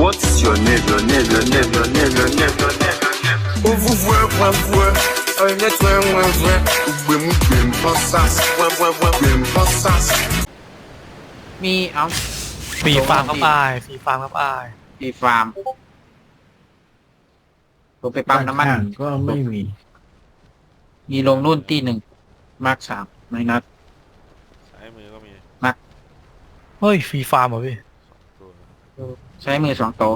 What's your name, your name, your name, your name, your name, your name, your name? Ovu vwe vwe vwe, oye twe mwe vwe, ugbe mu gbe mpasas, vwe vwe vwe gbe mpasas. มีเอาฟรีฟาร์มครับอายฟรีฟาร์มครับอายมีฟาร์มผมไปปั๊มน้ำมันข้างๆก็ไม่มี มีลงรุ่นที่หนึ่งมาร์คสามไม่นัดซ้ายมือก็มี เฮ้ยฟรีฟาร์มเหรอพี่ตัว ใช้มือสองโตว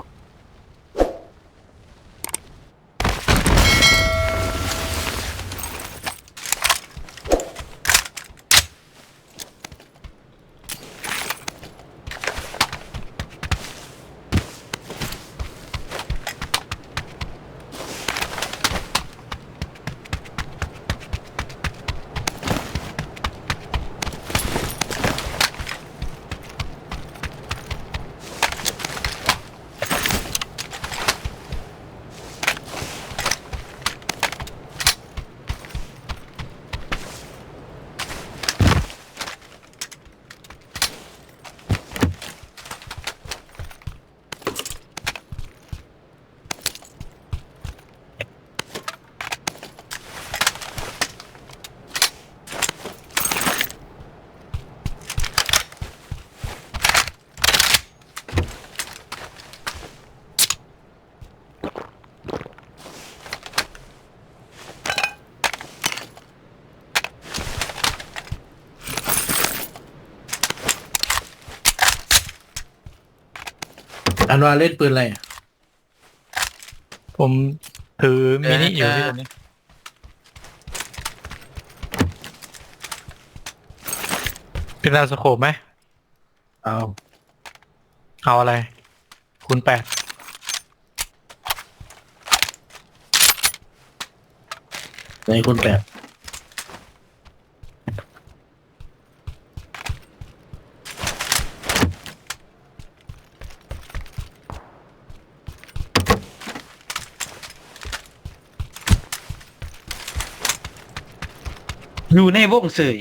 อันวาเล่นปืนอะไรอะผมถือมินิอยู่ที่ตอนนี้เป็นดาวสโคปไหม เอาเอาอะไร คูณแปดในคุณแปด อยู่ในวงเสย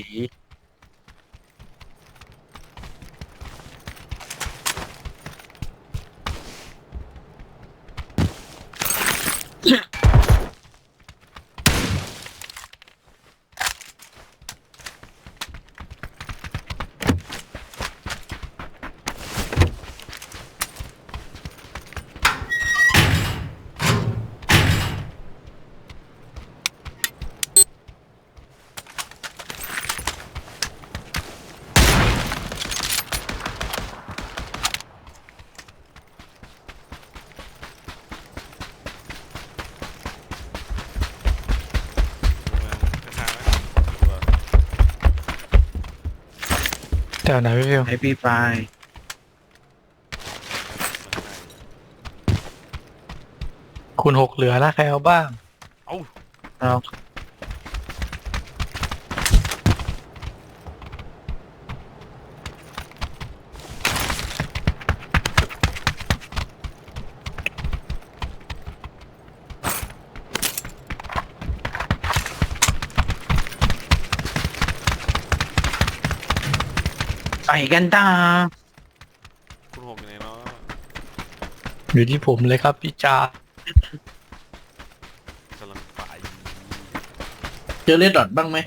ดูมาข้างๆไหมตัว แถวไหนพี่ฟิวไอพีไฟคูณหกเหลือแล้วใครเอาบ้าง เอ้าเอา ไปกันตาคุณหกอยู่ไหนเนาะอยู่ที่ผมเลยครับพี่จากำลังไปเจอเลดดอทบ้างไหม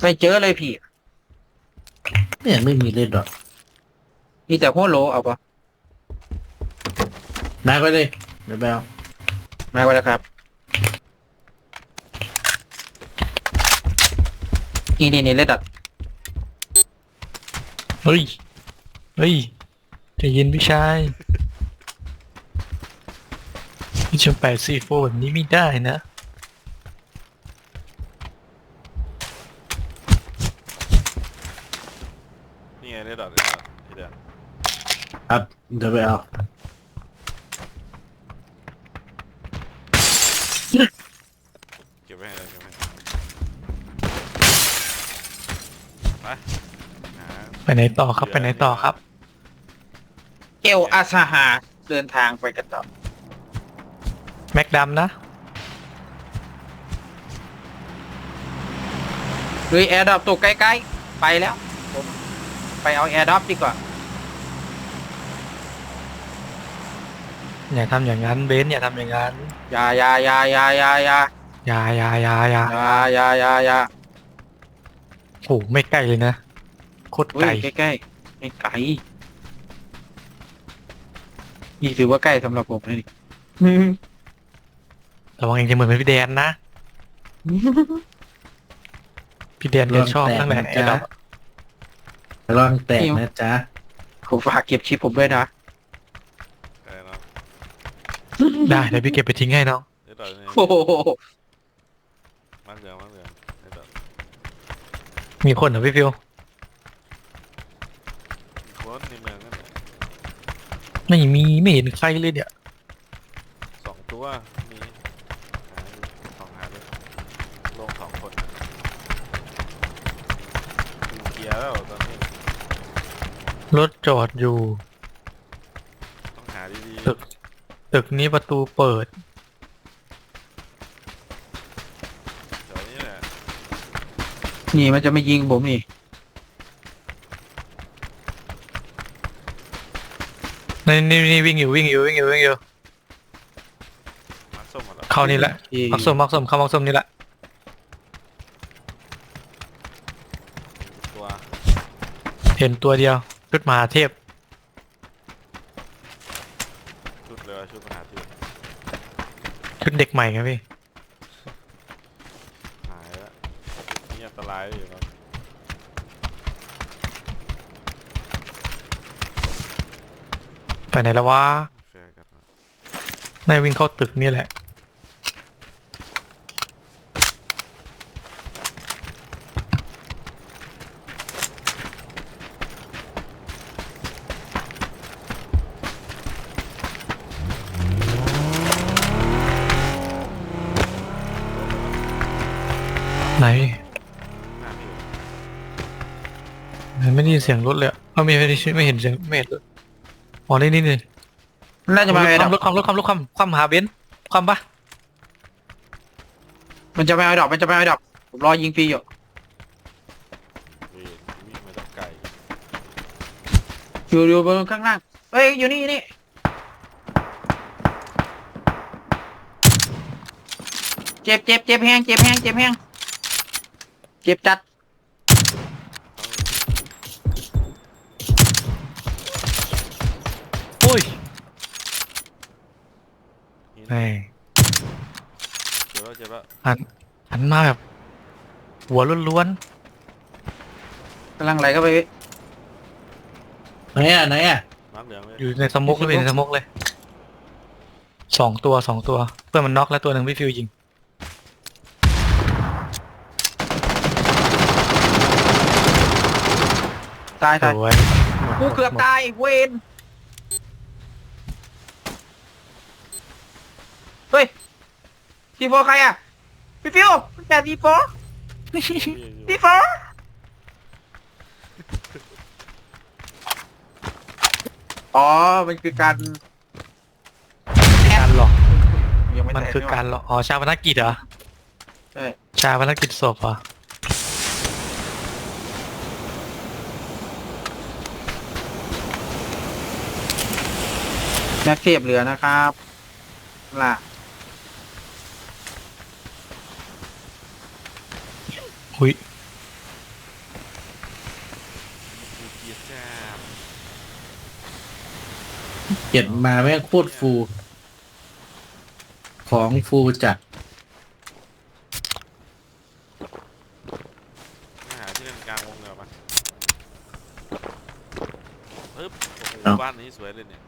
ไปเจอเลยพี่เนี่ยไม่มีเลดดอทมีแต่หัวโหลเอาปะนายไปเลยเดี๋ยวไปเอา มาไว้แล้วครับ นี่นี่นี่เลดัดเฮ้ย เฮ้ยใจะเย็นพี่ชายพี่ชมแปดสี่โฟแบบนี้ไม่ได้นะ นี่ไงได้ดอทได้ดอททีเดียวครับเดี๋ยวไปเอา เก็บไว้ให้เลยเก็บไว้ให้ไปหา ไปไหนต่อครับไปไหนต่อครับเอลอาซาฮาเดินทางไปกันต่อแม็กดำนะลุยแอร์ดรอปตกใกล้ๆ ไปแล้วผมไปเอาแอร์ดรอปดีกว่า อย่าทำอย่างนั้นเบนซ์อย่าทำอย่างนั้นอย่าอย่าอย่าอย่าอย่าอย่าอย่าอย่าอย่าอย่าอย่าอย่าอย่าอย่าโอ้ไม่ใกล้เลยนะ โคตรเฮ้ไกลยใกล้ๆไม่ไกลนี่ถือว่าใกล้สำหรับผมนะนี่ระวังเองจะเหมือนเป็นพี่แดนนะ พี่แดนแกชอบตั้งแต่ไอ้ดอกลองแตกนะจ๊ะ ผมฝากเก็บชิปผมด้วยนะเออเนาะได้เดี๋ยวพี่เก็บไปทิ้งให้น้องเลดดอทนี่โอ้โหมังเหลืองมังเหลืองเลดดอทมีคนเหรอพี่ฟิว มีคนในเมืองนั่นแหละ ไม่มีไม่เห็นใครเลยเนี่ยสองตัวมีหาอยู่สองหาเลยลงสองคนดูเกียร์แล้วตอนนี้รถจอดอยู่ ต้องหาดีตึก ตึกนี้ประตูเปิด ๆเดี๋ยวนี้แหละนี่มันจะไม่ยิงผมนี่ นี่นี่นี่วิ่งอยู่วิ่งอยู่วิ่งอยู่วิ่งอยู่มัดส้มหมดแล้วเข้านี่แหละที่มักส้มมักส้มเข้ามักส้มนี่แหละตัวเห็นตัวเดียวชุดมหาเทพชุดเลยว่าชุดมหาที่ชุดเด็กใหม่ครับพี่ หายแล้วนี่อันตรายอยู่เนาะ ไปไหนแล้ววะแฟร์กันนะนายวิ่งเข้าตึกนี่แหละ ไหนหน้าพี่อยู่ไม่ได้ยินเสียงรถเลยอะเอ้าไม่ไม่ได้ไม่เห็นเสียงไม่เห็นรถ อ๋อนี่นี่นี่น่าจะมาแอร์ดรอปรถความรถความรถความความหาเบนซ์ความปะมันจะไม่เอาดอกมันจะไม่เอาดอกผมรอยิงฟรีอยู่เวียนวิ่งมาจากไกลอยู่อยู่บนข้างล่างเฮ้ยอยู่นี่อยู่นี่เจ็บเจ็บเจ็บแห้งเจ็บแห้งเจ็บแห้งเจ็บจัด โอ้ย หิน แหม่ เจ็ บแล้วเจ็บแล้วหันมาแบบ หัวล้วนกำลังไหลเข้าไปไหนอะไหนอะน้ำเหลืองเลยๆอยู่ในสมกเลยในสมกเลยสองตัวสองตัว เพื่อนมันน็อกแล้วตัวหนึ่งพี่ฟิวยิงตายสตายวยกูเกือบตายเวนเฮ้ยทีโฟใครอะ พี่ฟิวแต่ทีโฟพี่อยู่ทีโฟอ๋อ มันคือการการหลอกยังไม่มันแตะคือการหลอกอ๋อชาพนักกิจเหรอใช่ชาพนักกิจศพเหรอแม็กเทียบเหลือนะครับล่ะ หุยดูเกียร์จ้าเก็บมาแม่งโคตรฟู ของฟูจัดมาหาที่เล่นกลางวงเงาปะปึ๊บโอ้โหเอ้าบ้านนี้สวยเลยเนี่ย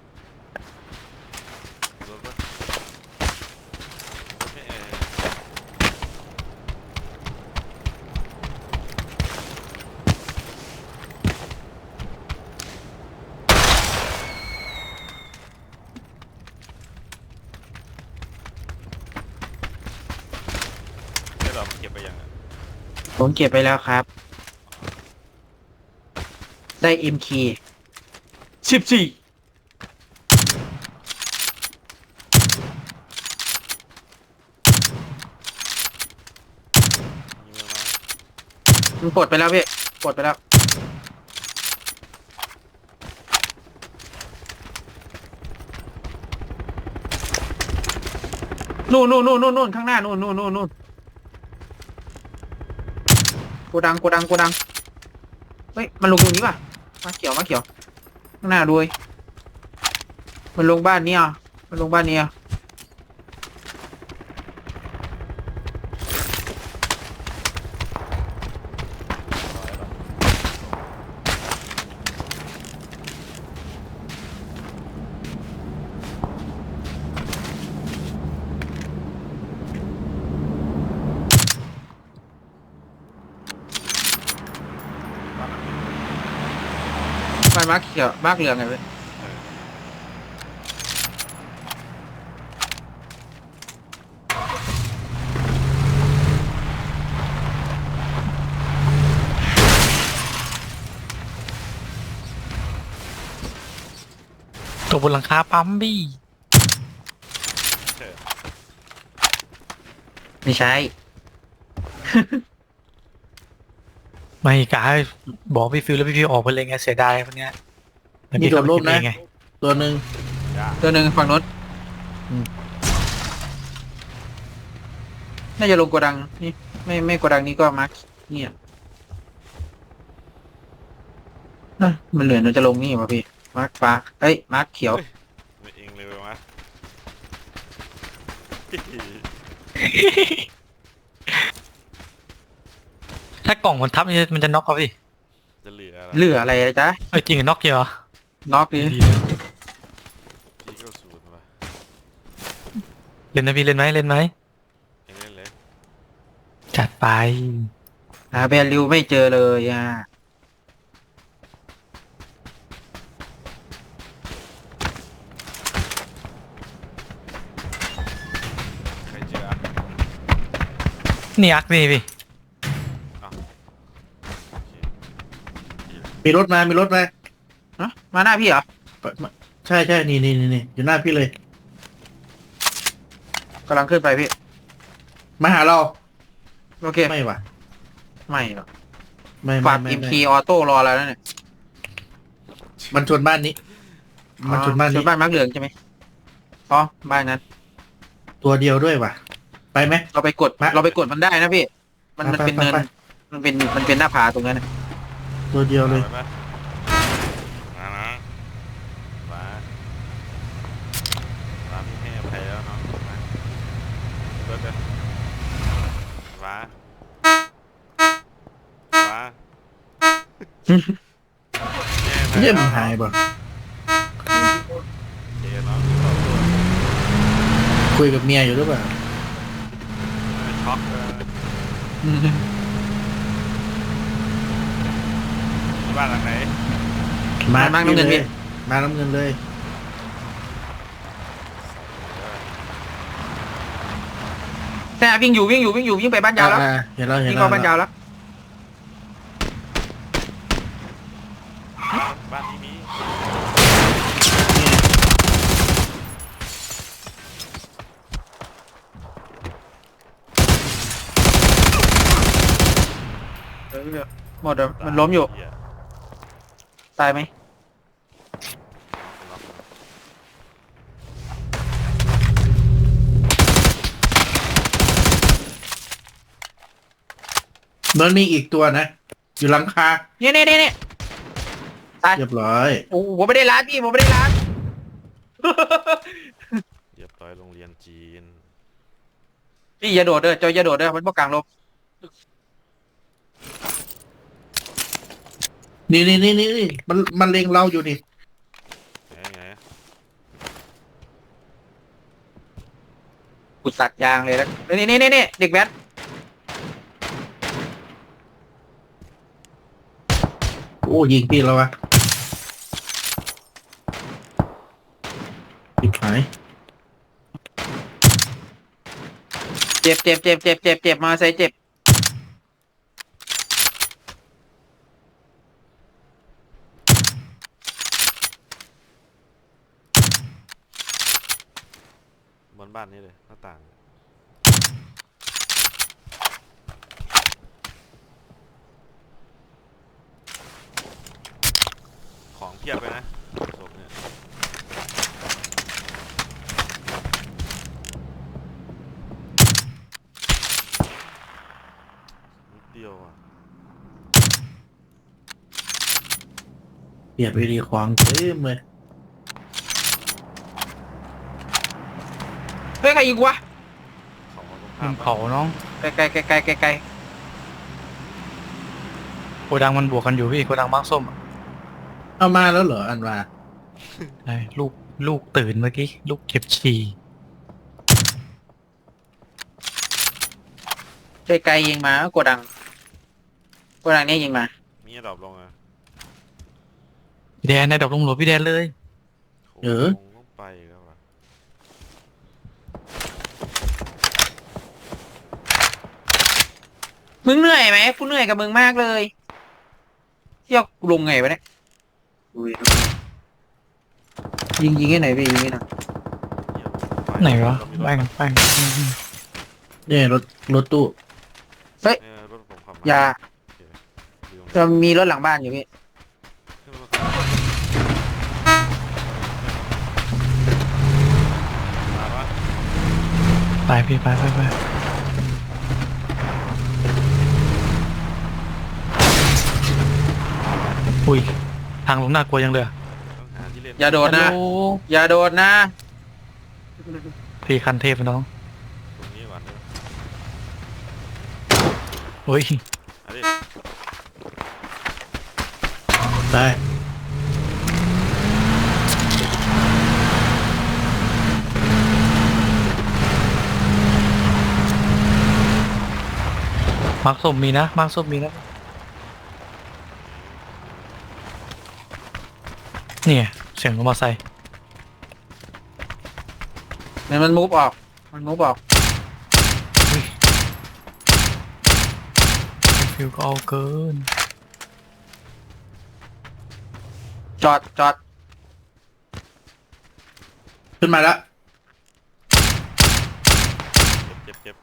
ผมเก็บไปแล้วครับ ได้ M K สิบสี่มัดไปแล้วพี่กดไปแล้วนู่นนู่นนู่นนู่นข้างหน้านู่นนู่นนู่น กดังโกดังโกดังเฮ้ยมันลงตรงนี้ป่ะมาเขียวมาเขียวข้างหน้าด้วยมันลงบ้านนี่ะมันลงบ้านนี้อะานมาเขียวมากเหลืองไงเว้ยตัวบนหลังคาปั๊มบี้เออไม่ใช่ ไม่กล้าบอกพี่ฟิวแล้วพี่ฟิวออกไปเลยไงเสียดายพวกเนี้ยมีโดดร่มนะไงตัวหนึ่งยาตัวหนึ่งฝั่งโน้นอืมน่าจะลงโกดังนี่ไม่ไม่โกดังนี้ก็มาร์คเนี่ยเอ้ยมันเหลือมันจะลงนี่ป่ะพี่มาร์คฟ้าเอ้ยมาร์คเขียวไม่เองเลยวะ ถ้ากล่องมันทับมันจะมันจะน็อกเขาพี่จะเหลืออะไรเหลืออะไรอะจ๊ะเออจริงอะน็อกเยอะน็อกดิดีเลยพี่ก็ศูนย์วะเล่นนะพี่เล่นไหมเล่นไหมเองเล่นเลยจัดไปหาแบริวไม่เจอเลยอะใครเจออะนี่อักนี่พี่ มีรถมา มีรถมา ฮะมาหน้าพี่เหรอ ใช่ใช่นี่นี่นี่นี่อยู่หน้าพี่เลย กำลังขึ้นไปพี่ มาหาเรา โอเค ไม่ว่ะ ไม่หรอกไม่ฝาไม่กไม่อิมไม่พีออโต้รอแล้วนะเนี่ยมันชนบ้านนี้ มันชนบ้านชนี้ นบ้านมาร์คเหลืองใช่ไหมอ๋อ บ้านนั้น ตัวเดียวด้วยว่ะ ไปไหม เราไปกด มาเราไปกดมันได้นะพี่ มันมันไปเป็นไปเนิน ไป มันเป็น มันเป็นหน้าผาตรงนั้นน่ะ ตัวเดียวเลยไปปะมานะมามาพี่ให้อภัยแล้วเนาะมารถเลยมามาให้อภัเยี่ยมแล้วหายบ่โอเคเนาะขอโทษคุยกับเมียอยู่หรือเปล่าช็อกเลย บ้านหลังไหนมามาน้ำเงินเลพี่ยมาน้ำเงินเลยแน่วิ่งอยู่วิ่งอยู่วิ่งอยู่วิ่งไปบ้านยาวแล้วอ่เห็นแล้วเห็นวิ่งแล้วเข้าบ้านยาวแล้วบ้านนี้มีหมดแล้วมันล้มอยู่เหี้ ตายไหมล็อกมันมีอีกตัวนะ อยู่หลังคาเนี่ยเนี่ยเนี่ยเนี่ยเรียบร้อย โอ้โหผมไม่ได้ร้านพี่ผมไม่ได้ร้านเหยียบต่อยโรงเรียนจีน พี่อย่าโดดเด้อจอยอย่าโดดเด้อมันพวกกลางลม นี่นี่นี่นี่นี่มันมันเล็งเราอยู่นี่ไงไงกุดสักยางเลยแล้วนี่นี่นี่นี่เด็กแบทโอ้ยิงพี่แล้ววะปิดหายเจ็บเจ็บเจ็บเจ็บเจ็บเจ็บมาใส่เจ็บานนี้เลยหน้าต่าง ของเพียบไปนะศพเนี่ยนิดเดียวอะเปียบไปดีควางเต็มเลย เฮ้ยใครยิงวะเขาตรงบข้ามนเขาน้องไกลไกลไกลไกลไกลไกลโกดังมันบวกกันอยู่พี่โกดังมาร์คส้มอะเอามาแล้วเหรออันว่าใช่ลูกลูกตื่นเมื่อกี้ลูกเก็บฉี่ไกลไกลยิงมาโกดังโกดังเนี่ยยิงมามีดรอปลงอะพี่แดนในดอกลงหลวพี่แดนเลยโค้งต้องไปแล้วอะ มึงเหนื่อยไหมกูเหนื่อยกับมึงมากเลยเที่ยวกูลงไงวะเนี่ยอุ้ยยิงยิงให้ไหนอยพี่ยิงให้หน่อยเหี้ยปไหนวะเรามีรถแป้งแป้งอืมเนี่ยรถรถตู้เออรถผมขับมอย่าโอเคอยู่ตรงจะนี้มีรถหลังบ้านอยู่พี่ขึ้นมาขับมาปะไปพี่ไปไปไป อุ้ย ทางลงน่ากลัวยังเลยอะต้องหาที่เล่นอย่าโดดนะ ฮัลโหลอย่าโดดนะ พี่คันเทพน้องตรงนี้ก่อนเลยโอ้ย อันนี้ได้มาร์คส้มมีนะ มาร์คส้มมีนะ เนี่ยเสียงรถมอเตอร์ไซค์มันมันมูฟออก มันมูฟออก ฟิลก็เอาเกิน จอดจอด ขึ้นมาแล้ว เจ็บเจ็บเจ็บ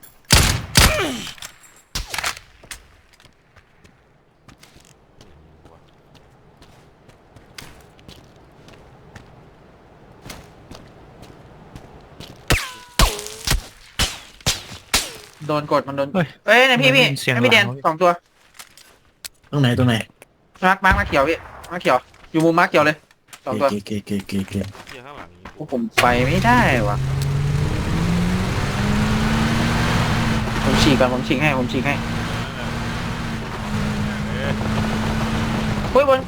ว่ะ โดนกดมันโดนเฮ้ยเอ้ยนะพี่พี่มันเสียงให้พี่เดนหลังสองตัวตรงไหนตรงไหนมาร์คมาร์คมาเขียวพี่มาเขียว อยู่มุมมาเขียวเลยสองตัวเกเกเกเกเกเหี้ยข้างหลังนี้โอ้ผมไปไม่ได้วะผมฉีกก่อนผมฉีกให้ผมฉีกให้เอ๊ะเฮ้ยบน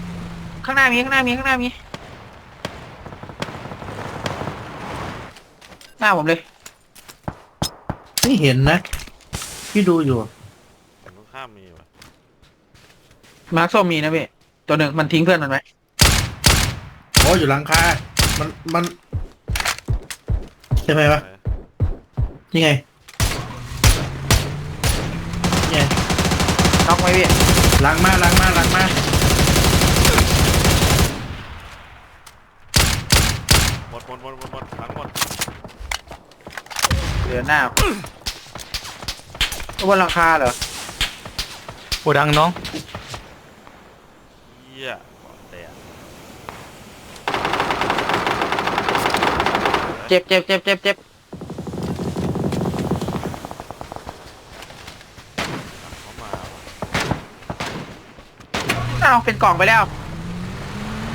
ข้างหน้ามีข้างหน้ามีข้างหน้ามีหน้าผมเลย ไม่เห็นนะ พี่ดูอยู่ ฝั่งตรงข้ามมีว่ะมาร์คส้มมีนะพี่ตัวหนึ่งมันทิ้งเพื่อนมันไว้โอ้อยู่หลังคา มัน มันใช่ไหมวะไหนนี่ไง นี่ไงน็อกไว้พี่หลังมาหลังมาหลังมา หมดหมดหมดหมดหมดหลังหมดเหลือหน้า บนหลังคาเหรอโกดังน้อง เหี้ยก่อนแตกเจ็บเจ็บเจ็บเจ็บเจ็บเขามาว่ะอ้าวเป็นกล่องไปแล้ว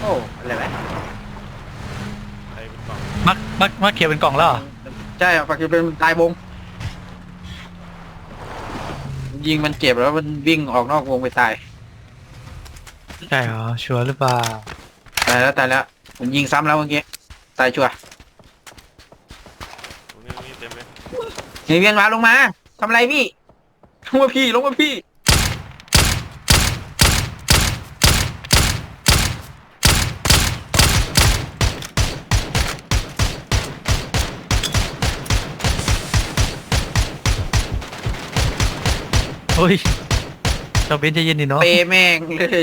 โอ้อะไรไหมใครเป็นกล่องมักมักมักเขียวเป็นกล่องแล้วเหรอใช่ฝักจะเป็นตายวง ยิงมันเจ็บแล้วมันวิ่งออกนอกวงไปตายใช่เหรอชัวร์หรือเปล่าตายแล้วตายแล้วผมยิงซ้ำแล้วเมื่อกี้ตายชัวร์ตรงนี้ตรงนี้เต็มเลยเฮ้ยเวียนมาลงมาทำอะไรพี่ลงมาพี่ลงมาพี่ เฮ้ยเราเบนใจะเย็นดิเนาะเปแม่งเลย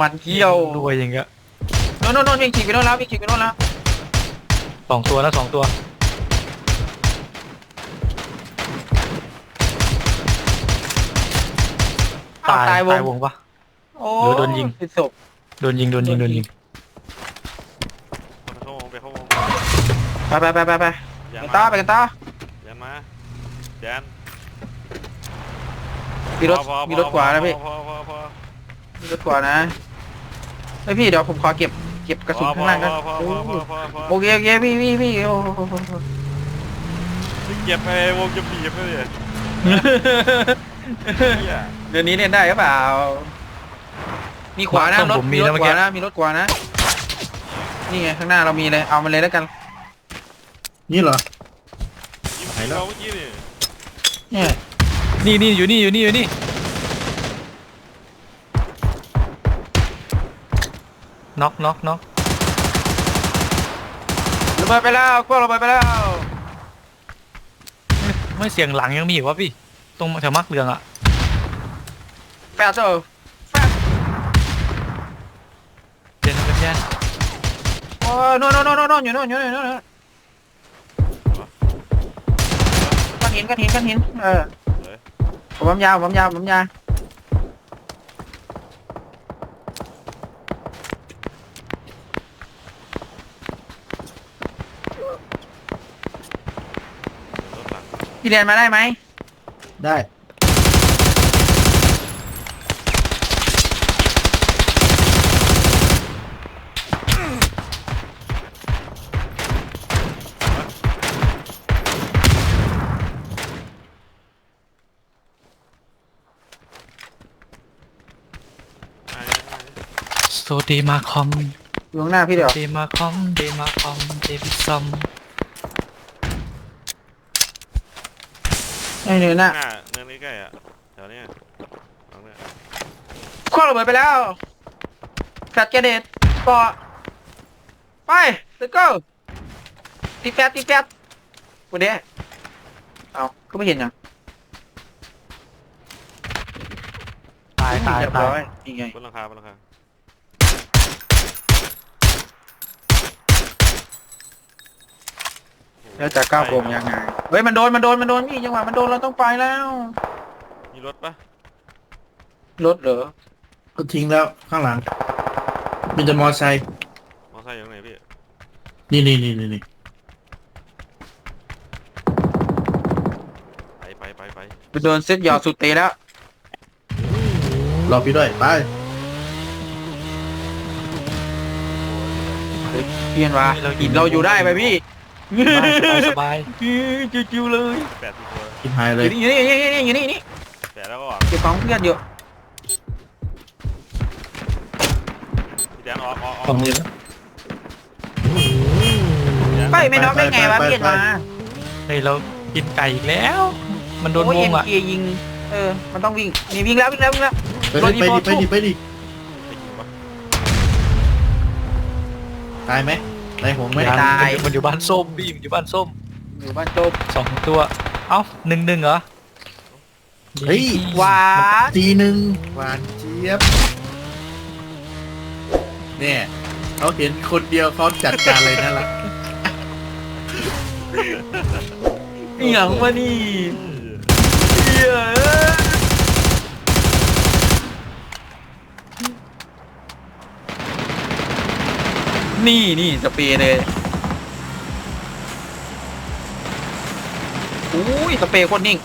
มันเที่ยวรวยอย่างเงี้ยโน่นโน่นโน่นวิ่งฉีกไปโน่นแล้ววิ่งฉีกไปโน่นแล้วสองตัวแล้วสองตัวอ้าวตายตายวง ตายวงปะ โอ้หรือโดนยิงติดศพ โดนยิงโดนยิงโดนยิงคนเข้าวงไปเข้าวงไปไปไปไปไปยักันต่อไปกันต่อยันมาแดน มีรถพอพอมีรถขวานะพี่ พอพอพอมีรถกว่านะไอยพี่เดี๋ยวผมขอเก็บเก็บกระสุนข้างล่างกันพอพอพอพอพอพอโอเคโอเคพี่พี่พี่โอ้โหเก็บไปวงจะบีบเลยเนี่ยเดี๋ยวนี้เล่นได้หรือเปล่า มีขวานะรถผมมีมีรนะถเมื่อขกี้วานะมีรถขวานะ นี่ไงข้างหน้าเรามีเลยเอามาเลยแล้วกัน นี่เหรอยิงเราเมื่อกี้นี่เนี่ย นี่นี่อยู่นี่อยู่นี่อยู่นี่น็อกน็อกน็อกระเบิดไปแล้วพวกระเบิดไปแล้วไม่เสียงหลังยังมีอีกวะพี่ ตรงแถวมักเรืองอะแปดโซ่แปดเจนเป็นยันโอ้ยโน่นโน่นโน่นโน่นอยู่โน่นอยู่โน่นอยู่โน่นก้อนหินก้อนหินก้อนหินเออเลย ผมปั๊มยาผมปั๊มยาผมปั๊มยาพี่เรียนมาได้ไหมได้ ไอ้ไอ้ โซเดมาคอมอยู่ข้างหน้าพี่เดี๋ยวเดมาคอมเดมาคอมเดบิซัมไอ้เนี่ยหนะน้าเนินใกล้ๆอะแถวเนี้ยหลังเนี้ยคว้าระเบิดไปแล้วแฟลชแกเดตปอไป let's go ตีแฟตตีแฟตกูเด้เอาก็ไม่เห็นยังตายตายเรีบตาร้อยนี่ไงบนหลังคาบนหลังคา แล้วจะก้าวโกงยังไง เฮ้ยมันโดนมันโดนมันโดนพี่จังหวะมันโดนเราต้องไปแล้ว มีรถปะรถเหรอก็ทิ้งแล้วข้างหลัง มีแต่มอไซค์มอไซค์อยู่ตรงไหนพี่นี่นี่นี่นี่นี่ไปไปไปไปไปโดนเซตหยอดสุดเตะแล้วรอพี่ด้วยไปเพี้ยนวะอินเราอยู่ได้ไปพี่ สบายสบายจิวๆเลยแปดสิบตัวกินหายอเลยยู่นี่อยู่นี่อยู่นี่อยู่นี่อยู่นี่แปดแล้วก็ออกเก็บของเพื่อนอยู่พี่แดนออกออกอตรอกงนี้แล้วไปไม่น็อกได้ไงวะไปไปเพี้ยนมาเฮ้ยเรากินไก่อีกแล้ว มันโดนโอ้ยวงอะเอ็นเคยิงเออมันต้องวิ่งนี่วิ่งแล้ววิ่งแล้ววิ่งแล้วไปดิไปดิไปดิไปดิไปยิงปะตายไหม ตายหงไหมมันอยู่มันอยู่บ้านส้มพี่มันอยู่บ้านส้มอยู่บ้านโจบสองตัว เอ้าหนึ่งหนึ่งเหรอเฮ้ยหวานทีหนึ่งหวานเจี๊ยบเนี่ยเขาเห็นคนเดียวเขาจัดการเลยนั่นแหละเหนียงมานี่เหี้ย นี่นี่สเปรย์เลยอุ้ยสเปรย์โคตรนิ่ง